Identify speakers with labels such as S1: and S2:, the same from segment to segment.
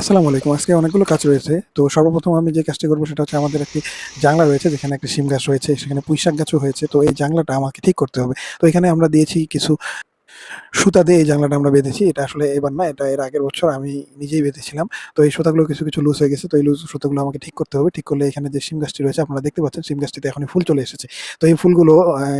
S1: আসসালামু আলাইকুম। আজকে অনেকগুলো কাজ রয়েছে। তো সর্বপ্রথম আমি যে কাজটি করব সেটা হচ্ছে আমাদের একটি জাংলা রয়েছে, যেখানে একটি সিম গাছ রয়েছে, সেখানে পুঁইশাক গাছও হয়েছে। তো এই জাংলাটা আমাকে ঠিক করতে হবে। তো এখানে আমরা দিয়েছি কিছু সুতা দিয়ে এই জানলাটা আমরা বেঁধেছি, এটা আসলে এবার না, এটা এর আগের বছর আমি নিজেই বেঁধেছিলাম। তো এই সুতাগুলো কিছু কিছু লুজ হয়ে গেছে, তো এই লুজ সুতাগুলো আমাকে ঠিক করতে হবে। ঠিক করলে এখানে যে সিম গাছটি রয়েছে, আপনারা দেখতে পাচ্ছেন শিম গাছটিতে এখন ফুল চলে এসেছে। তো এই ফুলগুলো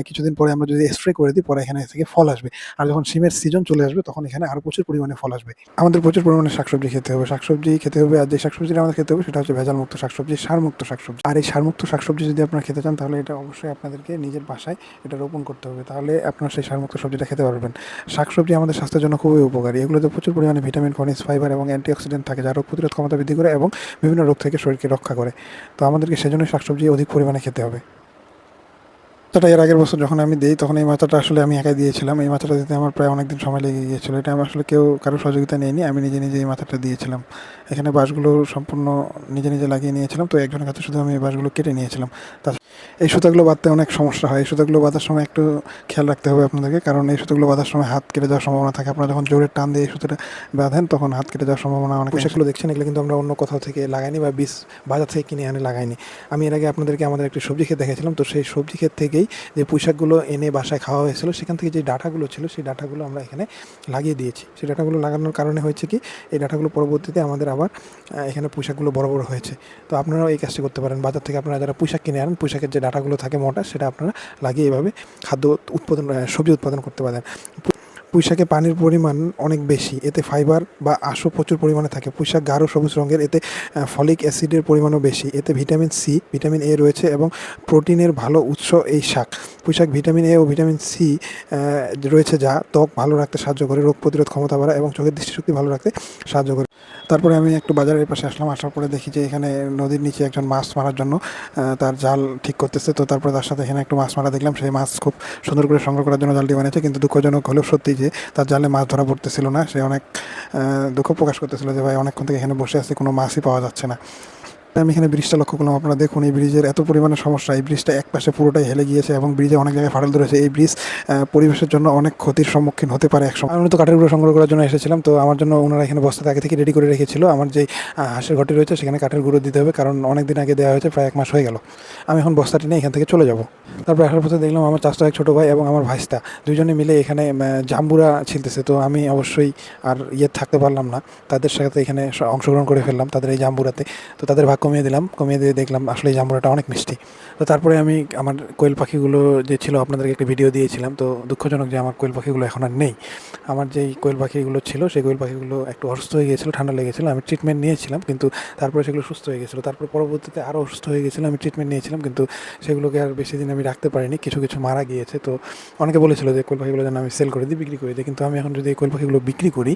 S1: কিছুদিন পরে আমরা যদি স্প্রে করে দিই, পরে এখানে থেকে ফল আসবে। আর যখন সিমের সিজন চলে আসবে, তখন এখানে আরও প্রচুর পরিমাণে ফল আসবে। আমাদের প্রচুর পরিমাণে শাকসবজি খেতে হবে। শাকসবজি খেতে হবে, আর যে শাকসবজিটা আমাদের খেতে হবে, সেটা হচ্ছে ভেজাল মুক্ত শাকসবজি, সারমুক্ত শাকসবজি। আর এই সারমুক্ত শাকসবজি যদি আপনারা খেতে চান, তাহলে এটা অবশ্যই আপনাদেরকে নিজের বাসায় এটা রোপণ করতে হবে। তাহলে আপনারা সেই সারমুক্ত সবজিটা খেতে পারবেন। শাকসবজি আমাদের স্বাস্থ্যের জন্য খুবই উপকারী। এগুলোতে প্রচুর পরিমাণে ভিটামিন, খনিজ, ফাইবার এবং অ্যান্টিঅক্সিডেন্ট থাকে যা রোগ প্রতিরোধ ক্ষমতা বৃদ্ধি করে এবং বিভিন্ন রোগ থেকে শরীরকে রক্ষা করে। তো আমাদেরকে সেজন্য শাকসবজি অধিক পরিমাণে খেতে হবে। মাথাটা এর আগের বছর যখন আমি দিই, তখন এই মাথাটা আসলে আমি একাই দিয়েছিলাম। এই মাথাটা দিতে আমার প্রায় অনেকদিন সময় লেগে গিয়েছিল। এটা আমার আসলে কেউ কারও সহযোগিতা নেয়নি আমি নিজে নিজে এই মাথাটা দিয়েছিলাম। এখানে বাঁশগুলো সম্পূর্ণ নিজে নিজে লাগিয়ে নিয়েছিলাম। তো একজনের কাছে শুধু আমি এই বাঁশগুলো কেটে নিয়েছিলাম। তা এই সুতাগুলো বাঁধতে অনেক সমস্যা হয়। এই সুতাগুলো বাঁধার সময় একটু খেয়াল রাখতে হবে আপনাদেরকে কারণ এই সুতাগুলো বাঁধার সময় হাত কেটে যাওয়ার সম্ভাবনা থাকে। আপনারা যখন জোরে টান দিয়ে এই সুতোটা বাঁধেন তখন হাত কেটে যাওয়ার সম্ভাবনা অনেক সেগুলো দেখছেন এগুলো কিন্তু আমরা অন্য কোথাও থেকে লাগাইনি বা বীজ বাজার থেকে কিনে আনে লাগাইনি। আমি এর আগে আপনাদেরকে আমাদের একটি সবজি ক্ষেত দেখেছিলাম তো সেই সবজি ক্ষেত থেকেই যে পুঁইশাকগুলো এনে বাসায় খাওয়া হয়েছিল সেখান থেকে যে ডাটাগুলো ছিল সেই ডাটাগুলো আমরা এখানে লাগিয়ে দিয়েছি। সেই ডাটাগুলো লাগানোর কারণে হয়েছে কি এই ডাটাগুলো পরবর্তীতে আমাদের আবার এখানে পোশাকগুলো বড় বড় হয়েছে। তো আপনারাও এই কাজটি করতে পারেন। বাজার থেকে আপনারা যারা পুঁইশাক কিনে আনেন পোশাকের যে ডাঁটাগুলো থাকে মোটা, সেটা আপনারা লাগিয়ে এভাবে খাদ্য উৎপাদন সবজি উৎপাদন করতে পারেন। পুঁইশাকে পানির পরিমাণ অনেক বেশি, এতে ফাইবার বা আঁশও প্রচুর পরিমাণে থাকে। পুঁইশাক গাঢ় সবুজ রঙের, এতে ফলিক অ্যাসিডের পরিমাণও বেশি, এতে ভিটামিন সি ভিটামিন এ রয়েছে এবং প্রোটিনের ভালো উৎস এই শাক। পুঁইশাক ভিটামিন এ ও ভিটামিন সি রয়েছে যা ত্বক ভালো রাখতে সাহায্য করে, রোগ প্রতিরোধ ক্ষমতা বাড়ায় এবং চোখের দৃষ্টিশক্তি ভালো রাখতে সাহায্য করে। তারপরে আমি একটু বাজারের পাশে আসলাম, আসার পরে দেখি যে এখানে নদীর নিচে একজন মাছ মারার জন্য তার জাল ঠিক করতেছে। তো তারপরে তার সাথে এখানে একটু মাছ মারা দেখলাম, সেই মাছ খুব সুন্দর করে সংগ্রহ করার জন্য জালটি বানিয়েছে। কিন্তু দুঃখজনক হলেও সত্যি যে তার জালে মাছ ধরা পড়তেছিল না। সে অনেক দুঃখ প্রকাশ করতেছিল যে, ভাই, অনেকক্ষণ থেকে এখানে বসে আছে, কোনো মাছই পাওয়া যাচ্ছে না। আমি এখানে ব্রিজটা লক্ষ্য করলাম। আপনারা দেখুন, এই ব্রিজের এত পরিমাণে সমস্যা। এই ব্রিজটা এক পাশে পুরোটাই হেলে গিয়েছে এবং ব্রিজে অনেক জায়গায় ফাটল ধরেছে। এই ব্রিজ পরিবেশের জন্য অনেক ক্ষতির সম্মুখীন হতে পারে একসময়। আমি তো কাঠের গুঁড়ো সংগ্রহ করার জন্য এসেছিলাম, তো আমার জন্য ওনারা এখানে বস্তাতে আগে থেকে রেডি করে রেখেছিল। আমার যে হাঁসের ঘরটি রয়েছে, সেখানে কাঠের গুঁড়ো দিতে হবে, কারণ অনেক দিন আগে দেওয়া হয়েছে, প্রায় এক মাস হয়ে গেল। আমি এখন বস্তাটি নিয়ে এখান থেকে চলে যাব। তারপর আসার পথে দেখলাম আমার চাষটা এক ছোটো ভাই এবং আমার ভাইস্তা দুজনে মিলে এখানে জাম্বুরা ছিলতেছে। তো আমি অবশ্যই আর ইয়ে থাকতে পারলাম না। তাদের সাথে এখানে অংশগ্রহণ করে ফেললাম তাদের এই জাম্বুরাতে। তো তাদের ভাগ কমিয়ে দিলাম, কমিয়ে দিয়ে দেখলাম আসলে জাম্বুরাটা অনেক মিষ্টি। তো তারপরে আমি আমার কোয়েল পাখিগুলো যে ছিল আপনাদেরকে একটা ভিডিও দিয়েছিলাম, তো দুঃখজনক যে আমার কোয়েল পাখিগুলো এখন আর নেই। আমার যেই কোয়েল পাখিগুলো ছিল, সেই কোয়েল পাখিগুলো একটু অসুস্থ হয়ে গিয়েছিল, ঠান্ডা লেগেছিলো, আমি ট্রিটমেন্ট নিয়েছিলাম, কিন্তু তারপরে সেগুলো সুস্থ হয়ে গেছিল তারপর পরবর্তীতে আরও অসুস্থ হয়ে গেছিল আমি ট্রিটমেন্ট নিয়েছিলাম, কিন্তু সেগুলোকে আর বেশি দিন আমি রাখতে পারিনি, কিছু কিছু মারা গিয়েছে। তো অনেকে বলেছিল যে কোয়েল পাখিগুলো যেন আমি সেল করে দিই, বিক্রি করে দিই, কিন্তু আমি এখন যদি এই কোয়েল পাখিগুলো বিক্রি করি,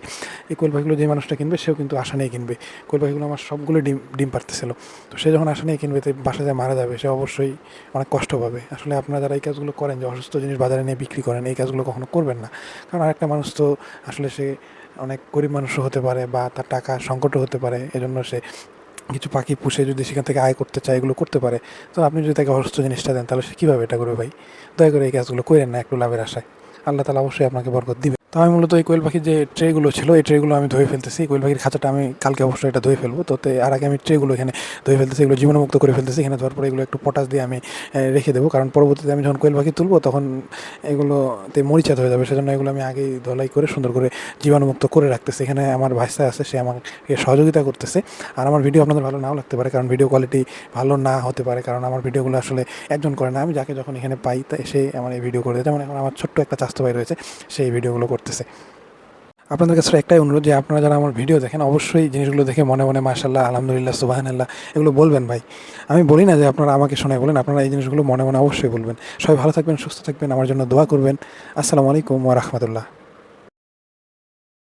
S1: এই কোয়েল পাখিগুলো যে মানুষটা কিনবে, সেও কিন্তু আশা নিয়ে কিনবে। কোয়েল পাখিগুলো আমার সবগুলো ডিম ডিম পারতেছিল তো সে যখন আশা নিয়ে কিনবে, তো বাসা যায় মারা যাবে, সে অবশ্যই অনেক কষ্ট পাবে। আসলে আপনারা যারা এই কাজগুলো করেন, যে অসুস্থ জিনিস বাজারে নিয়ে বিক্রি করেন, এই কাজগুলো কখনো করবেন না। কারণ আরেকটা মানুষ তো আসলে সে অনেক গরিব মানুষও হতে পারে বা তার টাকা সংকটও হতে পারে, এজন্য সে কিছু পাখি পুষে যদি সেখান থেকে আয় করতে চায়, এগুলো করতে পারে। তো আপনি যদি তাকে অসুস্থ জিনিসটা দেন, তাহলে সে কীভাবে এটা করবে ভাই? দয়া করে এই কাজগুলো করেন না একটু লাভের আশায়। আল্লাহ তালা অবশ্যই আপনাকে বরকত দিবে। তো আমি মূলত এই কোয়েল পাখির যে ট্রেগুলো ছিল, এই ট্রেগুলো আমি ধুয়ে ফেলতেছি। কোয়েল পাখির খাঁচাটা আমি কালকে অবশ্যই এটা ধুয়ে ফেলব। তো আর আগে আমি ট্রেগুলো এখানে ধুয়ে ফেলতেছি, এগুলো জীবাণুমুক্ত করে ফেলতেছি। এখানে ধোয়ার পরে এগুলো একটু পটাশ দিয়ে আমি রেখে দেবো। কারণ পরবর্তীতে আমি যখন কোয়েল পাখি তুলবো, তখন এগুলোতে মরিচাত হয়ে যাবে। সেজন্য এগুলো আমি আগেই ধলাই করে, সুন্দর করে জীবাণুমুক্ত করে রাখতেছি। এখানে আমার ভাইসা আছে, সে আমাকে সহযোগিতা করতেছে। আর আমার ভিডিও আপনাদের ভালো নাও লাগতে পারে, কারণ ভিডিও কোয়ালিটি ভালো না হতে পারে। কারণ আমার ভিডিওগুলো আসলে একজন করে না। আমি যাকে যখন এখানে পাই, তা সে আমার এই ভিডিও করে দেয়। যেমন এখন আমার ছোট্ট একটা চাস্তো ভাই রয়েছে, সেই ভিডিওগুলো করতেছে। আপনাদের কাছে একটাই অনুরোধ যে আপনারা যারা আমার ভিডিও দেখেন, অবশ্যই জিনিসগুলো দেখে মনে মনে মাশাল্লাহ আলহামদুলিল্লাহ, সুবাহানাল্লাহ, এগুলো বলবেন ভাই। আমি বলি না যে আপনারা আমাকে শোনায় বলেন, আপনারা এই জিনিসগুলো মনে মনে অবশ্যই বলবেন। সবাই ভালো থাকবেন, সুস্থ থাকবেন, আমার জন্য দোয়া করবেন। আসসালামু আলাইকুম ওয়া